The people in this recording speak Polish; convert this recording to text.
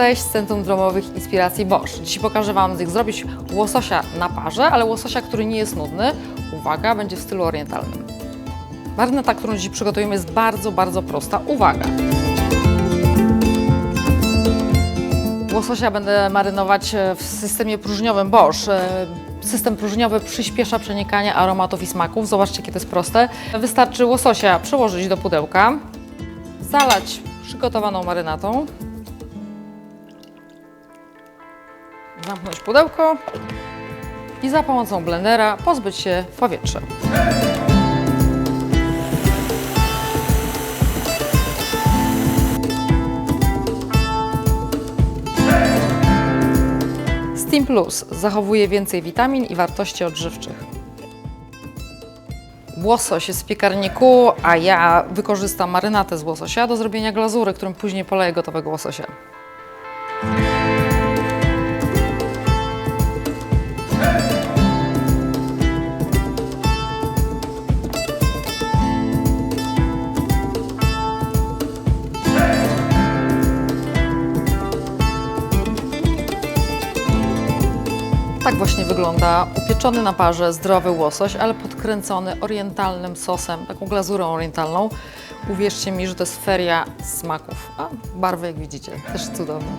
Cześć z Centrum Dromowych Inspiracji Bosch. Dziś pokażę Wam, jak zrobić łososia na parze, ale łososia, który nie jest nudny. Uwaga, będzie w stylu orientalnym. Marynata, którą dziś przygotujemy jest bardzo, bardzo prosta. Uwaga! Łososia będę marynować e, w systemie próżniowym Bosch. E, System próżniowy przyspiesza przenikanie aromatów i smaków. Zobaczcie, jakie to jest proste. Wystarczy łososia przełożyć do pudełka, zalać przygotowaną marynatą, zamknąć pudełko i za pomocą blendera pozbyć się powietrza. Steam Plus zachowuje więcej witamin i wartości odżywczych. Łosoś jest w piekarniku, a ja wykorzystam marynatę z łososia do zrobienia glazury, którym później poleję gotowego łososia. Tak właśnie wygląda upieczony na parze zdrowy łosoś, ale podkręcony orientalnym sosem, taką glazurą orientalną. Uwierzcie mi, że to jest feria smaków. A barwy, jak widzicie, też cudowne.